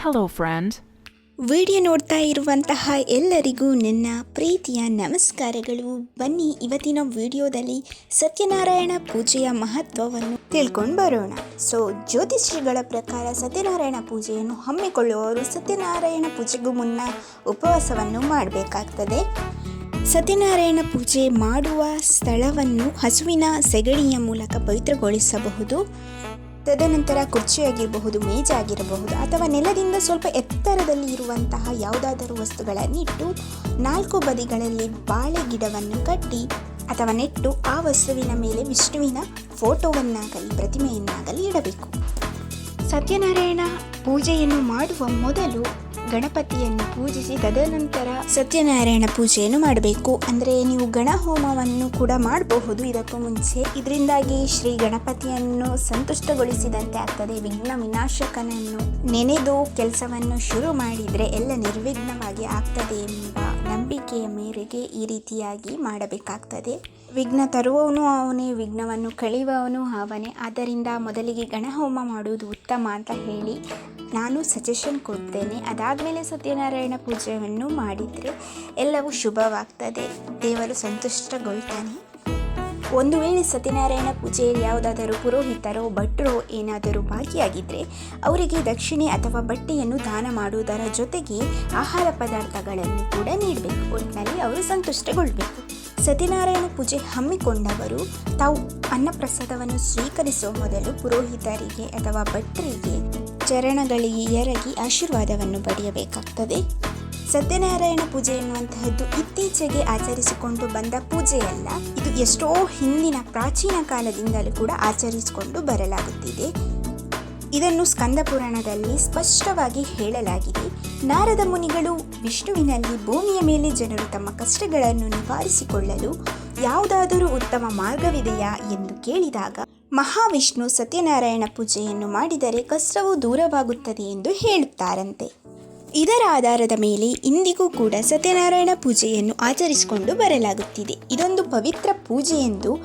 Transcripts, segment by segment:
Hello, friend video ನೋಡ್ತಾ ಇರುವಂತಹ ಎಲ್ಲರಿಗೂ ನನ್ನ ಪ್ರೀತಿಯ ನಮಸ್ಕಾರಗಳು. ಬನ್ನಿ ಇವತ್ತಿನ ವಿಡಿಯೋದಲ್ಲಿ ಸತ್ಯನಾರಾಯಣ ಪೂಜೆಯ ಮಹತ್ವವನ್ನು ತಿಳ್ಕೊಂಡು ಬರೋಣ. ಸೊ ಜ್ಯೋತಿಷಿಗಳ ಪ್ರಕಾರ ಸತ್ಯನಾರಾಯಣ ಪೂಜೆಯನ್ನು ಹಮ್ಮಿಕೊಳ್ಳುವವರು ಸತ್ಯನಾರಾಯಣ ಪೂಜೆಗೂ ಮುನ್ನ ಉಪವಾಸವನ್ನು ಮಾಡಬೇಕಾಗ್ತದೆ. ಸತ್ಯನಾರಾಯಣ ಪೂಜೆ ಮಾಡುವ ಸ್ಥಳವನ್ನು ಹಸುವಿನ ಸೆಗಣಿಯ ಮೂಲಕ ಪವಿತ್ರಗೊಳಿಸಬಹುದು. ತದನಂತರ ಕುರ್ಚಿಯಾಗಿರಬಹುದು, ಮೇಜಾಗಿರಬಹುದು ಅಥವಾ ನೆಲದಿಂದ ಸ್ವಲ್ಪ ಎತ್ತರದಲ್ಲಿ ಇರುವಂತಹ ಯಾವುದಾದರೂ ವಸ್ತುಗಳನ್ನಿಟ್ಟು ನಾಲ್ಕು ಬದಿಗಳಲ್ಲಿ ಬಾಳೆ ಗಿಡವನ್ನು ಕಟ್ಟಿ ಅಥವಾ ನೆಟ್ಟು ಆ ವಸ್ತುವಿನ ಮೇಲೆ ವಿಷ್ಣುವಿನ ಫೋಟೋವನ್ನಾಗಲಿ, ಪ್ರತಿಮೆಯನ್ನಾಗಲಿ ಇಡಬೇಕು. ಸತ್ಯನಾರಾಯಣ ಪೂಜೆಯನ್ನು ಮಾಡುವ ಮೊದಲು ಗಣಪತಿಯನ್ನು ಪೂಜಿಸಿ ತದನಂತರ ಸತ್ಯನಾರಾಯಣ ಪೂಜೆಯನ್ನು ಮಾಡಬೇಕು. ಅಂದರೆ ನೀವು ಗಣ ಹೋಮವನ್ನು ಕೂಡ ಮಾಡಬಹುದು ಇದಕ್ಕೂ ಮುಂಚೆ. ಇದರಿಂದಾಗಿ ಶ್ರೀ ಗಣಪತಿಯನ್ನು ಸಂತುಷ್ಟಗೊಳಿಸಿದಂತೆ ಆಗ್ತದೆ. ವಿಘ್ನ ವಿನಾಶಕನನ್ನು ನೆನೆದು ಕೆಲಸವನ್ನು ಶುರು ಮಾಡಿದರೆ ಎಲ್ಲ ನಿರ್ವಿಘ್ನವಾಗಿ ಆಗ್ತದೆ ಎಂಬ ನಂಬಿಕೆಯ ಮೇರೆಗೆ ಈ ರೀತಿಯಾಗಿ ಮಾಡಬೇಕಾಗ್ತದೆ. ವಿಘ್ನ ತರುವವನು ಅವನೇ, ವಿಘ್ನವನ್ನು ಕಳೆಯುವವನು ಅವನೇ. ಆದ್ದರಿಂದ ಮೊದಲಿಗೆ ಗಣಹೋಮ ಮಾಡುವುದು ಉತ್ತಮ ಅಂತ ಹೇಳಿ ನಾನು ಸಜೆಷನ್ ಕೊಡ್ತೇನೆ. ಅದಾದಮೇಲೆ ಸತ್ಯನಾರಾಯಣ ಪೂಜೆಯನ್ನು ಮಾಡಿದರೆ ಎಲ್ಲವೂ ಶುಭವಾಗ್ತದೆ. ದೇವರು ಸಂತುಷ್ಟಗೊಳ್ತಾನೆ. ಒಂದು ವೇಳೆ ಸತ್ಯನಾರಾಯಣ ಪೂಜೆಯಲ್ಲಿ ಯಾವುದಾದರೂ ಪುರೋಹಿತರೋ, ಭಟ್ರೋ ಏನಾದರೂ ಭಾಗಿಯಾಗಿದ್ದರೆ ಅವರಿಗೆ ದಕ್ಷಿಣೆ ಅಥವಾ ಬಟ್ಟೆಯನ್ನು ದಾನ ಮಾಡುವುದರ ಜೊತೆಗೆ ಆಹಾರ ಪದಾರ್ಥಗಳನ್ನು ಕೂಡ ನೀಡಬೇಕು. ಒಟ್ಟಿನಲ್ಲಿ ಅವರು ಸಂತುಷ್ಟಗೊಳ್ಬೇಕು. ಸತ್ಯನಾರಾಯಣ ಪೂಜೆ ಹಮ್ಮಿಕೊಂಡವರು ತಾವು ಅನ್ನಪ್ರಸಾದವನ್ನು ಸ್ವೀಕರಿಸುವ ಮೊದಲು ಪುರೋಹಿತರಿಗೆ ಅಥವಾ ಭಟ್ರಿಗೆ ಚರಣಗಳಿಗೆ ಎರಗಿ ಆಶೀರ್ವಾದವನ್ನು ಪಡೆಯಬೇಕಾಗ್ತದೆ. ಸತ್ಯನಾರಾಯಣ ಪೂಜೆ ಎನ್ನುವಂತಹದ್ದು ಇತ್ತೀಚೆಗೆ ಆಚರಿಸಿಕೊಂಡು ಬಂದ ಪೂಜೆಯಲ್ಲ. ಇದು ಎಷ್ಟೋ ಹಿಂದಿನ ಪ್ರಾಚೀನ ಕಾಲದಿಂದಲೂ ಕೂಡ ಆಚರಿಸಿಕೊಂಡು ಬರಲಾಗುತ್ತಿದೆ. ಇದನ್ನು ಸ್ಕಂದ ಪುರಾಣದಲ್ಲಿ ಸ್ಪಷ್ಟವಾಗಿ ಹೇಳಲಾಗಿದೆ. ನಾರದ ಮುನಿಗಳು ವಿಷ್ಣುವಿನಲ್ಲಿ ಭೂಮಿಯ ಮೇಲೆ ಜನರು ತಮ್ಮ ಕಷ್ಟಗಳನ್ನು ನಿವಾರಿಸಿಕೊಳ್ಳಲು ಯಾವುದಾದರೂ ಉತ್ತಮ ಮಾರ್ಗವಿದೆಯಾ ಎಂದು ಕೇಳಿದಾಗ, ಮಹಾವಿಷ್ಣು ಸತ್ಯನಾರಾಯಣ ಪೂಜೆಯನ್ನು ಮಾಡಿದರೆ ಕಷ್ಟವು ದೂರವಾಗುತ್ತದೆ ಎಂದು ಹೇಳುತ್ತಾರಂತೆ. ಇದರ ಆಧಾರದ ಮೇಲೆ ಇಂದಿಗೂ ಕೂಡ ಸತ್ಯನಾರಾಯಣ ಪೂಜೆಯನ್ನು ಆಚರಿಸಿಕೊಂಡು ಬರಲಾಗುತ್ತಿದೆ. ಇದೊಂದು ಪವಿತ್ರ ಪೂಜೆ ಎಂದು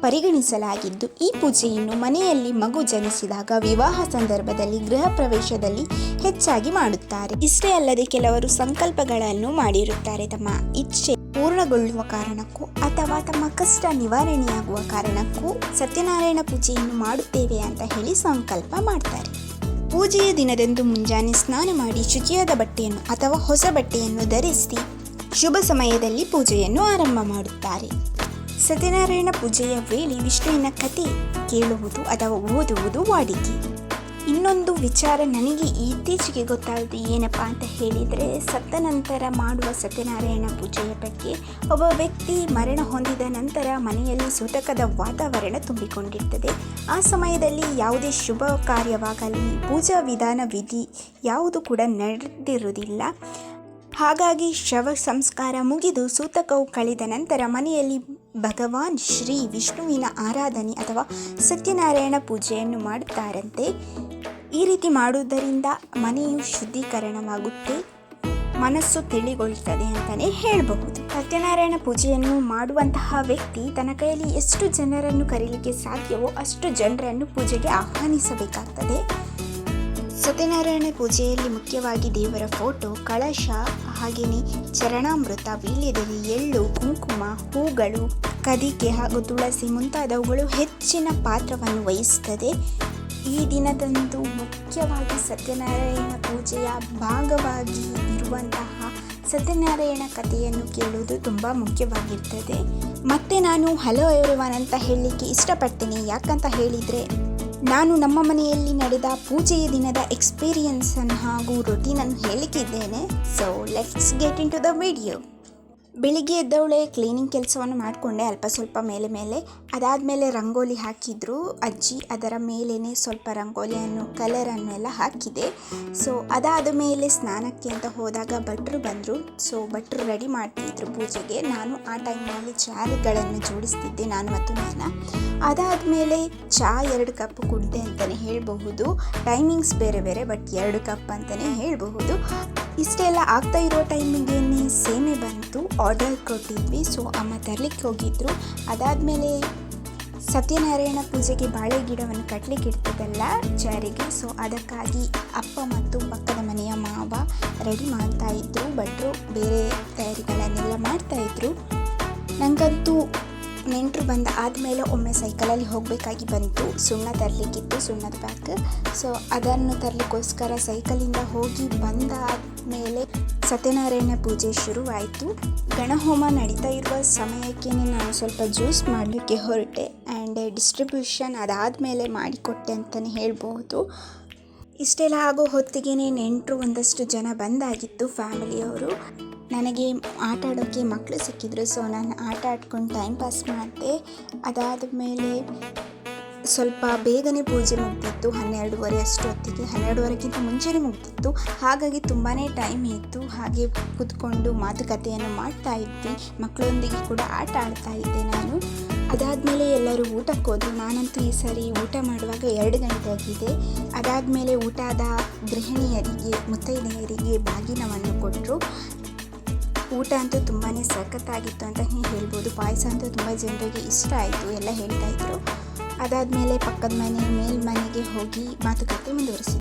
ಪರಿಗಣಿಸಲಾಗಿದ್ದು, ಈ ಪೂಜೆಯನ್ನು ಮನೆಯಲ್ಲಿ ಮಗು ಜನಿಸಿದಾಗ ವಿವಾಹ ಸಂದರ್ಭದಲ್ಲಿ ಗೃಹ ಪ್ರವೇಶದಲ್ಲಿ ಹೆಚ್ಚಾಗಿ ಮಾಡುತ್ತಾರೆ. ಇಷ್ಟೇ ಅಲ್ಲದೆ ಕೆಲವರು ಸಂಕಲ್ಪಗಳನ್ನು ಮಾಡಿರುತ್ತಾರೆ. ತಮ್ಮ ಇಚ್ಛೆ ಪೂರ್ಣಗೊಳ್ಳುವ ಕಾರಣಕ್ಕೂ ಅಥವಾ ತಮ್ಮ ಕಷ್ಟ ನಿವಾರಣೆಯಾಗುವ ಕಾರಣಕ್ಕೂ ಸತ್ಯನಾರಾಯಣ ಪೂಜೆಯನ್ನು ಮಾಡುತ್ತೇವೆ ಅಂತ ಹೇಳಿ ಸಂಕಲ್ಪ ಮಾಡ್ತಾರೆ. ಪೂಜೆಯ ದಿನದಂದು ಮುಂಜಾನೆ ಸ್ನಾನ ಮಾಡಿ ಶುಚಿಯಾದ ಬಟ್ಟೆಯನ್ನು ಅಥವಾ ಹೊಸ ಬಟ್ಟೆಯನ್ನು ಧರಿಸಿ ಶುಭ ಸಮಯದಲ್ಲಿ ಪೂಜೆಯನ್ನು ಆರಂಭ ಮಾಡುತ್ತಾರೆ. ಸತ್ಯನಾರಾಯಣ ಪೂಜೆಯ ವೇಳೆ ವಿಷ್ಣುವಿನ ಕಥೆ ಕೇಳುವುದು ಅಥವಾ ಓದುವುದು ವಾಡಿಕೆ. ಇನ್ನೊಂದು ವಿಚಾರ ನನಗೆ ಇತ್ತೀಚೆಗೆ ಗೊತ್ತಾಯಿತು. ಏನಪ್ಪ ಅಂತ ಹೇಳಿದರೆ ಸತ್ತ ನಂತರ ಮಾಡುವ ಸತ್ಯನಾರಾಯಣ ಪೂಜೆಯ ಬಗ್ಗೆ ಒಬ್ಬ ವ್ಯಕ್ತಿ ಮರಣ ಹೊಂದಿದ ನಂತರ ಮನೆಯಲ್ಲಿ ಸೂತಕದ ವಾತಾವರಣ ತುಂಬಿಕೊಂಡಿರ್ತದೆ. ಆ ಸಮಯದಲ್ಲಿ ಯಾವುದೇ ಶುಭ ಕಾರ್ಯವಾಗಲಿ, ಪೂಜಾ ವಿಧಾನ ವಿಧಿ ಯಾವುದು ಕೂಡ ನಡೆದಿರುವುದಿಲ್ಲ. ಹಾಗಾಗಿ ಶವ ಸಂಸ್ಕಾರ ಮುಗಿದು ಸೂತಕವು ಕಳೆದ ನಂತರ ಮನೆಯಲ್ಲಿ ಭಗವಾನ್ ಶ್ರೀ ವಿಷ್ಣುವಿನ ಆರಾಧನೆ ಅಥವಾ ಸತ್ಯನಾರಾಯಣ ಪೂಜೆಯನ್ನು ಮಾಡುತ್ತಾರಂತೆ. ಈ ರೀತಿ ಮಾಡುವುದರಿಂದ ಮನೆಯು ಶುದ್ಧೀಕರಣವಾಗುತ್ತೆ, ಮನಸ್ಸು ತಿಳಿಗೊಳ್ತದೆ ಅಂತಲೇ ಹೇಳಬಹುದು. ಸತ್ಯನಾರಾಯಣ ಪೂಜೆಯನ್ನು ಮಾಡುವಂತಹ ವ್ಯಕ್ತಿ ತನ್ನ ಕೈಯಲ್ಲಿ ಎಷ್ಟು ಜನರನ್ನು ಕರೀಲಿಕ್ಕೆ ಸಾಧ್ಯವೋ ಅಷ್ಟು ಜನರನ್ನು ಪೂಜೆಗೆ ಆಹ್ವಾನಿಸಬೇಕಾಗ್ತದೆ. ಸತ್ಯನಾರಾಯಣ ಪೂಜೆಯಲ್ಲಿ ಮುಖ್ಯವಾಗಿ ದೇವರ ಫೋಟೋ, ಕಳಶ, ಹಾಗೆಯೇ ಚರಣಾಮೃತ ವೀಳ್ಯದಲ್ಲಿ ಎಳ್ಳು, ಕುಂಕುಮ, ಹೂಗಳು, ಕದಿಕೆ ಹಾಗೂ ತುಳಸಿ ಮುಂತಾದವುಗಳು ಹೆಚ್ಚಿನ ಪಾತ್ರವನ್ನು ವಹಿಸುತ್ತದೆ. ಈ ದಿನದಂದು ಮುಖ್ಯವಾಗಿ ಸತ್ಯನಾರಾಯಣ ಪೂಜೆಯ ಭಾಗವಾಗಿ ಇರುವಂತಹ ಸತ್ಯನಾರಾಯಣ ಕಥೆಯನ್ನು ಕೇಳುವುದು ತುಂಬ ಮುಖ್ಯವಾಗಿರ್ತದೆ. ಮತ್ತೆ ನಾನು ಹಲೋ ಎವ್ರಿವನ್ ಅಂತ ಹೇಳಲಿಕ್ಕೆ ಇಷ್ಟಪಡ್ತೇನೆ. ಯಾಕಂತ ಹೇಳಿದರೆ, ನಾನು ನಮ್ಮ ಮನೆಯಲ್ಲಿ ನಡೆದ ಪೂಜೆಯ ದಿನದ ಎಕ್ಸ್ಪೀರಿಯನ್ಸನ್ನು ಹಾಗೂ ರೊಟೀನನ್ನು ಹೇಳಿಕ್ಕಿದ್ದೇನೆ. So let's get into the video ಬೆಳಿಗ್ಗೆ ಎದ್ದವಳೆ ಕ್ಲೀನಿಂಗ್ ಕೆಲಸವನ್ನು ಮಾಡಿಕೊಂಡೆ. ಅಲ್ಪ ಸ್ವಲ್ಪ ಮೇಲೆ ಮೇಲೆ ಅದಾದಮೇಲೆ ರಂಗೋಲಿ ಹಾಕಿದ್ರು. ಅಜ್ಜಿ ಅದರ ಮೇಲೇ ಸ್ವಲ್ಪ ರಂಗೋಲಿಯನ್ನು ಕಲರನ್ನು ಎಲ್ಲ ಹಾಕಿದೆ. ಸೊ ಅದಾದ ಮೇಲೆ ಸ್ನಾನಕ್ಕೆ ಅಂತ ಹೋದಾಗ ಭಟ್ರು ಬಂದರು. ಸೊ ಭಟ್ರು ರೆಡಿ ಮಾಡ್ತಿದ್ರು ಪೂಜೆಗೆ. ನಾನು ಆ ಟೈಮ್ನಲ್ಲಿ ಚಾರುಗಳನ್ನು ಜೋಡಿಸ್ತಿದ್ದೆ, ನಾನು ಮತ್ತು ನಾನು. ಅದಾದಮೇಲೆ ಚಾ ಎರಡು ಕಪ್ ಕುಡಿದೆ ಅಂತಲೇ ಹೇಳಬಹುದು. ಟೈಮಿಂಗ್ಸ್ ಬೇರೆ ಬೇರೆ ಬಟ್ ಎರಡು ಕಪ್ ಅಂತಲೇ ಹೇಳಬಹುದು. ಇಷ್ಟೆಲ್ಲ ಆಗ್ತಾ ಇರೋ ಟೈಮಿಗೆ ಸೇಮೆ ಬಂತು. ಆರ್ಡರ್ ಕೊಟ್ಟಿದ್ವಿ. ಸೊ ಅಮ್ಮ ತರಲಿಕ್ಕೆ ಹೋಗಿದ್ರು. ಅದಾದಮೇಲೆ ಸತ್ಯನಾರಾಯಣ ಪೂಜೆಗೆ ಬಾಳೆ ಗಿಡವನ್ನು ಕಟ್ಟಲಿಕ್ಕೆ ಇರ್ತದಲ್ಲ ಜಾರಿಗೆ ಸೊ ಅದಕ್ಕಾಗಿ ಅಪ್ಪ ಮತ್ತು ಪಕ್ಕದ ಮನೆಯ ಮಾವ ರೆಡಿ ಮಾಡ್ತಾ ಇದ್ರು, ಭಟ್ರು ಬೇರೆ ತಯಾರಿಗಳನ್ನೆಲ್ಲ ಮಾಡ್ತಾ ಇದ್ರು. ನನಗಂತೂ ನೆಂಟರು ಬಂದ ಆದಮೇಲೆ ಒಮ್ಮೆ ಸೈಕಲಲ್ಲಿ ಹೋಗಬೇಕಾಗಿ ಬಂತು. ಸುಣ್ಣ ತರಲಿಕ್ಕಿತ್ತು, ಸುಣ್ಣದ ಪ್ಯಾಕ್ ಸೊ ಅದನ್ನು ತರಲಿಕ್ಕೋಸ್ಕರ ಸೈಕಲಿಂದ ಹೋಗಿ ಬಂದ ಆದಮೇಲೆ ಸತ್ಯನಾರಾಯಣ ಪೂಜೆ ಶುರುವಾಯಿತು. ಗಣಹೋಮ ನಡೀತಾ ಇರುವ ಸಮಯಕ್ಕೆ ನಾನು ಸ್ವಲ್ಪ ಜ್ಯೂಸ್ ಮಾಡಲಿಕ್ಕೆ ಹೊರಟೆ ಆ್ಯಂಡ್ ಡಿಸ್ಟ್ರಿಬ್ಯೂಷನ್ ಅದಾದಮೇಲೆ ಮಾಡಿಕೊಟ್ಟೆ ಅಂತಲೇ ಹೇಳ್ಬೋದು ಇಷ್ಟೆಲ್ಲ ಆಗೋ ಹೊತ್ತಿಗೆ ನೆಂಟರು ಒಂದಷ್ಟು ಜನ ಬಂದಾಗಿತ್ತು ಫ್ಯಾಮಿಲಿಯವರು ನನಗೆ ಆಟ ಆಡೋಕ್ಕೆ ಮಕ್ಕಳು ಸಿಕ್ಕಿದ್ರು ಸೊ ನಾನು ಆಟ ಆಡ್ಕೊಂಡು ಟೈಮ್ ಪಾಸ್ ಮಾಡಿದೆ. ಅದಾದ ಮೇಲೆ ಸ್ವಲ್ಪ ಬೇಗನೆ ಪೂಜೆ ಮುಗ್ದಿತ್ತು, ಹನ್ನೆರಡುವರೆ ಅಷ್ಟೊತ್ತಿಗೆ ಹನ್ನೆರಡುವರೆಗಿಂತ ಮುಂಚೆನೇ ಮುಗ್ದಿತ್ತು. ಹಾಗಾಗಿ ತುಂಬಾ ಟೈಮ್ ಇತ್ತು. ಹಾಗೆ ಕೂತ್ಕೊಂಡು ಮಾತುಕತೆಯನ್ನು ಮಾಡ್ತಾ ಇದ್ವಿ ಮಕ್ಕಳೊಂದಿಗೆ ಕೂಡ ಆಟ ಆಡ್ತಾ ಇದ್ದೆ ನಾನು. ಅದಾದಮೇಲೆ ಎಲ್ಲರೂ ಊಟಕ್ಕೆ ಹೋದ್ರು. ನಾನಂತೂ ಈ ಸಾರಿ ಊಟ ಮಾಡುವಾಗ ಎರಡು ಗಂಟೆ ಆಗಿದೆ. ಅದಾದಮೇಲೆ ಊಟದ ಗೃಹಿಣಿಯರಿಗೆ, ಮುತ್ತೈದೆಯರಿಗೆ ಬಾಗಿನವನ್ನು ಕೊಟ್ಟರು ಊಟ ಅಂತೂ ತುಂಬಾ ಸಖತ್ತಾಗಿತ್ತು ಅಂತ ಹೇಳ್ಬೋದು. ಪಾಯಸ ಅಂತೂ ತುಂಬ ಜನರಿಗೆ ಇಷ್ಟ ಆಯಿತು, ಎಲ್ಲ ಹೇಳ್ತಾ ಇದ್ರು. ಅದಾದಮೇಲೆ ಪಕ್ಕದ ಮನೆ ಮೇಲ್ಮನೆಗೆ ಹೋಗಿ ಮಾತುಕತೆ ಮುಂದುವರಿಸಿ